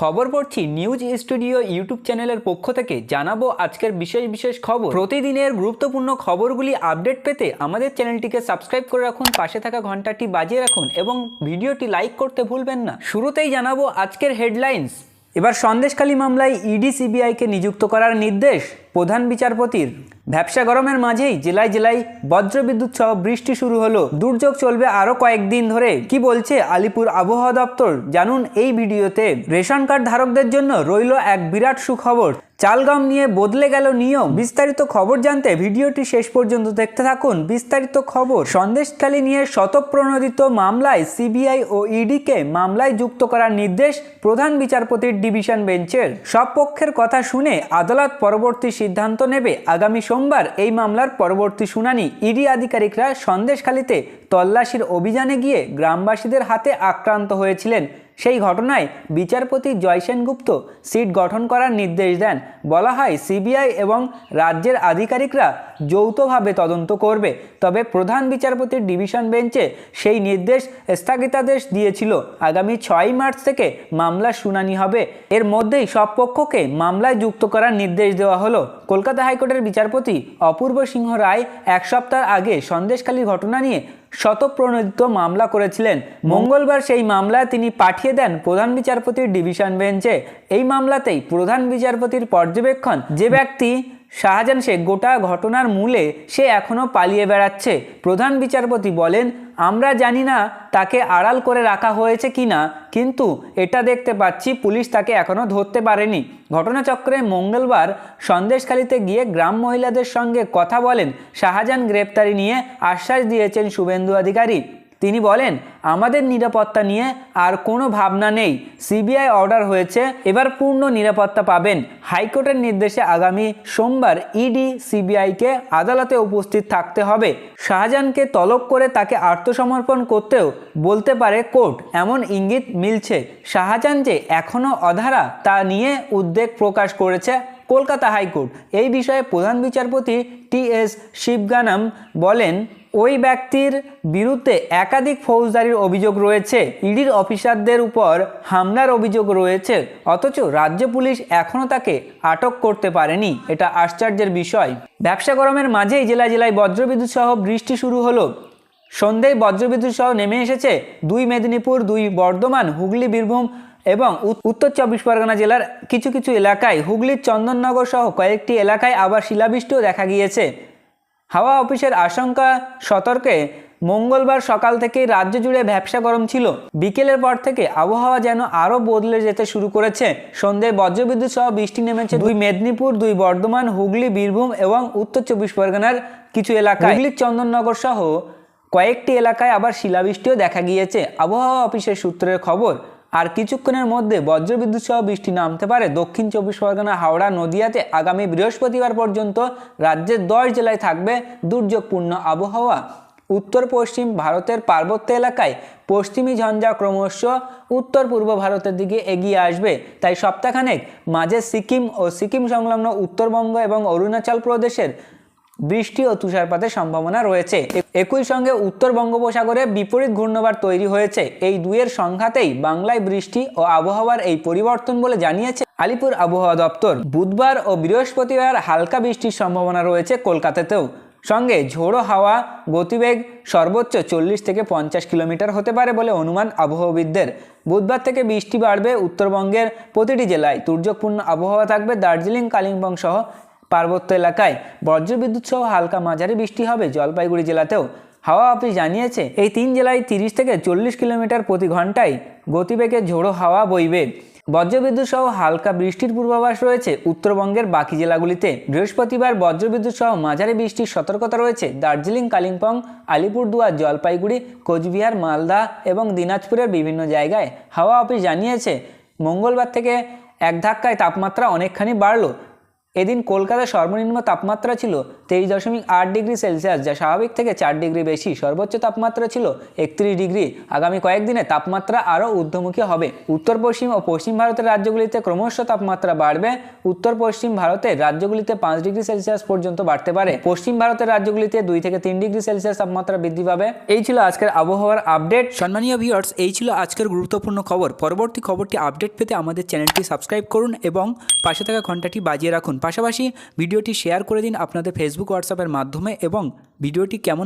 খবর পড়ছি news studio YouTube চ্যানেলের পক্ষ থেকে। জানাব আজকের বিশেষ বিশেষ খবর। প্রতিদিনের গুরুত্বপূর্ণ খবরগুলি আপডেট পেতে আমাদের চ্যানেলটিকে সাবস্ক্রাইব করে রাখুন, পাশে থাকা ঘন্টাটি বাজিয়ে রাখুন এবং ভিডিওটি লাইক করতে ভুলবেন না। শুরুতেই জানাব আজকের হেডলাইন্স। এবার সন্দেশখালী মামলায় ইডি সিবিআইকে নিযুক্ত করার নির্দেশ প্রধান বিচারপতির। ব্যবসা গরমের মাঝেই জেলায় জেলায় বজ্রবিদ্যুৎ সহ বৃষ্টি শুরু হলো। দুর্যোগ চলবে আরও কয়েকদিন ধরে। কি বলছে আলিপুর আবহাওয়া দপ্তর? জানুন এই ভিডিওতে। রেশন কার্ড ধারকদের জন্য রইল এক বিরাট সুখবর। চালগম নিয়ে বদলে গেল নিয়ম। বিস্তারিত খবর জানতে ভিডিওটি শেষ পর্যন্ত দেখতে থাকুন। বিস্তারিত খবর সন্দেশখালী নিয়ে শতপ্রণোদিত মামলায় সিবিআই ও ইডিকে মামলায় যুক্ত করার নির্দেশ প্রধান বিচারপতির ডিভিশন বেঞ্চের। সব পক্ষের কথা শুনে আদালত পরবর্তী সিদ্ধান্ত নেবে। আগামী সোমবার এই মামলার পরবর্তী শুনানি। ইডি আধিকারিকরা সন্দেশখালীতে তল্লাশির অভিযানে গিয়ে গ্রামবাসীদের হাতে আক্রান্ত হয়েছিলেন। সেই ঘটনায় বিচারপতি জয় সেনগুপ্ত সিট গঠন করার নির্দেশ দেন। বলা হয়, সিবিআই এবং রাজ্যের আধিকারিকরা যৌথভাবে তদন্ত করবে, তবে প্রধান বিচারপতির ডিভিশন বেঞ্চে সেই নির্দেশ স্থগিতাদেশ দিয়েছিল। আগামী ছয় মার্চ থেকে মামলার শুনানি হবে। এর মধ্যেই সব পক্ষকে মামলায় যুক্ত করার নির্দেশ দেওয়া হলো। কলকাতা হাইকোর্টের বিচারপতি অপূর্ব সিংহ রায় এক সপ্তাহ আগে সন্দেশখালীর ঘটনা নিয়ে শতপ্রণোদিত মামলা করেছিলেন। মঙ্গলবার সেই মামলা তিনি পাঠিয়ে দেন প্রধান বিচারপতির ডিভিশন বেঞ্চে। এই মামলাতেই প্রধান বিচারপতির পর্যবেক্ষণ যে ব্যক্তি শাহজাহান শেখ গোটা ঘটনার মূলে সে এখনও পালিয়ে বেড়াচ্ছে। প্রধান বিচারপতি বলেন, আমরা জানি না তাকে আড়াল করে রাখা হয়েছে কি না, কিন্তু এটা দেখতে পাচ্ছি পুলিশ তাকে এখনও ধরতে পারেনি। ঘটনাচক্রে মঙ্গলবার সন্দেশখালিতে গিয়ে গ্রাম মহিলাদের সঙ্গে কথা বলেন শাহজাহান গ্রেপ্তারি নিয়ে আশ্বাস দিয়েছেন শুভেন্দু অধিকারী। তিনি বলেন, আমাদের নিরাপত্তা নিয়ে আর কোনো ভাবনা নেই। সিবিআই অর্ডার হয়েছে, এবার পূর্ণ নিরাপত্তা পাবেন। হাইকোর্টের নির্দেশে আগামী সোমবার ইডি সিবিআইকে আদালতে উপস্থিত থাকতে হবে। শাহজাহানকে তলব করে তাকে আত্মসমর্পণ করতেও বলতে পারে কোর্ট। এমন ইঙ্গিত মিলছে। শাহজাহান যে এখনও অধারা, তা নিয়ে উদ্বেগ প্রকাশ করেছে কলকাতা হাইকোর্ট। এই বিষয়ে প্রধান বিচারপতি টি এস শিবগানাম বলেন, ওই ব্যক্তির বিরুদ্ধে একাধিক ফৌজদারির অভিযোগ রয়েছে, ইডির অফিসারদের উপর হামলার অভিযোগ রয়েছে, অথচ রাজ্য পুলিশ এখনও তাকে আটক করতে পারেনি। এটা আশ্চর্যের বিষয়। ব্যবসা গরমের মাঝেই জেলায় জেলায় বজ্রবিদ্যুৎ সহ বৃষ্টি শুরু হলো। সন্ধ্যায় বজ্রবিদ্যুৎ সহ নেমে এসেছে দুই মেদিনীপুর, দুই বর্ধমান, হুগলি, বীরভূম এবং উত- উত্তর চব্বিশ পরগনা জেলার কিছু কিছু এলাকায় হুগলির চন্দননগর সহ কয়েকটি এলাকায় আবার শিলাবৃষ্টিও দেখা গিয়েছে। হাওয়া অফিসের আশঙ্কা, সতর্কে মঙ্গলবার সকাল থেকেই রাজ্য জুড়ে ব্যবসা গরম ছিল। বিকেলের পর থেকে আবহাওয়া যেন আরও বদলে যেতে শুরু করেছে। সন্ধ্যায় বজ্রবিদ্যুৎ সহ বৃষ্টি নেমেছে দুই মেদিনীপুর, দুই বর্ধমান, হুগলি, বীরভূম এবং উত্তর চব্বিশ পরগনার কিছু এলাকায়। হুগলির চন্দননগর সহ কয়েকটি এলাকায় আবার শিলাবৃষ্টিও দেখা গিয়েছে। আবহাওয়া অফিসের সূত্রের খবর আর কিছুক্ষণের মধ্যে বজ্রবিদ্যুৎ সহ বৃষ্টি নামতে পারে। দক্ষিণ চব্বিশ পরগনা, হাওড়া, নদিয়াতে আগামী বৃহস্পতিবার পর্যন্ত রাজ্যের দশ জেলায় থাকবে দুর্যোগপূর্ণ আবহাওয়া। উত্তর পশ্চিম ভারতের পার্বত্য এলাকায় পশ্চিমী ঝঞ্ঝা ক্রমশ উত্তর পূর্ব ভারতের দিকে এগিয়ে আসবে। তাই সপ্তাহখানেক মাঝে সিকিম ও সিকিম সংলগ্ন উত্তরবঙ্গ এবং অরুণাচল প্রদেশের বৃষ্টি ও তুষারপাতের সম্ভাবনা রয়েছে। একই সঙ্গে উত্তর বঙ্গোপসাগরে বিপরীত ঘূর্ণবার তৈরি হয়েছে। এই দুয়ের সংঘাতেই বাংলায় বৃষ্টি ও আবহাওয়ার এই পরিবর্তন বলে জানিয়েছে আলিপুর আবহাওয়া দপ্তর। বুধবার ও বৃহস্পতিবার হালকা বৃষ্টির সম্ভাবনা রয়েছে কলকাতাতেও। সঙ্গে ঝোড়ো হাওয়া, গতিবেগ সর্বোচ্চ চল্লিশ থেকে পঞ্চাশ কিলোমিটার হতে পারে বলে অনুমান আবহাওয়াবিদদের। বুধবার থেকে বৃষ্টি বাড়বে উত্তরবঙ্গের প্রতিটি জেলায়। দুর্যোগপূর্ণ আবহাওয়া থাকবে দার্জিলিং কালিম্পং সহ পার্বত্য এলাকায় বজ্রবিদ্যুৎ সহ হালকা মাঝারি বৃষ্টি হবে জলপাইগুড়ি জেলাতেও। হাওয়া অফিস জানিয়েছে, এই তিন জেলায় তিরিশ থেকে চল্লিশ কিলোমিটার প্রতি ঘন্টায় গতিবেগে ঝোড়ো হাওয়া বইবে। বজ্রবিদ্যুৎ সহ হালকা বৃষ্টির পূর্বাভাস রয়েছে। উত্তরবঙ্গের বাকি জেলাগুলিতে বৃহস্পতিবার বজ্রবিদ্যুৎ সহ মাঝারি বৃষ্টির সতর্কতা রয়েছে। দার্জিলিং, কালিম্পং, আলিপুরদুয়ার, জলপাইগুড়ি, কোচবিহার, মালদা এবং দিনাজপুরের বিভিন্ন জায়গায় হাওয়া অফিস জানিয়েছে। মঙ্গলবার থেকে এক ধাক্কায় তাপমাত্রা অনেকখানি বাড়লো। এদিন কলকাতার সর্বনিম্ন তাপমাত্রা ছিল তেইশ দশমিক আট ডিগ্রি সেলসিয়াস, যা স্বাভাবিক থেকে চার ডিগ্রি বেশি। সর্বোচ্চ তাপমাত্রা ছিল একত্রিশ ডিগ্রি। আগামী কয়েকদিনে তাপমাত্রা আরও ঊর্ধ্বমুখী হবে। উত্তর, পশ্চিম ও পশ্চিম ভারতের রাজ্যগুলিতে ক্রমশ তাপমাত্রা বাড়বে। উত্তর, পশ্চিম ভারতের রাজ্যগুলিতে পাঁচ ডিগ্রি সেলসিয়াস পর্যন্ত বাড়তে পারে। পশ্চিম ভারতের রাজ্যগুলিতে দুই থেকে তিন ডিগ্রি সেলসিয়াস তাপমাত্রা বৃদ্ধি পাবে। এই ছিল আজকের আবহাওয়ার আপডেট। সম্মানীয় ভিউয়ার্স, এই ছিল আজকের গুরুত্বপূর্ণ খবর। পরবর্তী খবরটি আপডেট পেতে আমাদের চ্যানেলটি সাবস্ক্রাইব করুন এবং পাশে থাকা ঘন্টাটি বাজিয়ে রাখুন। পাশাপাশি ভিডিওটি শেয়ার করে দিন আপনাদের ফেসবুক হোয়াটসঅ্যাপের মাধ্যমে এবং ভিডিওটি কেমন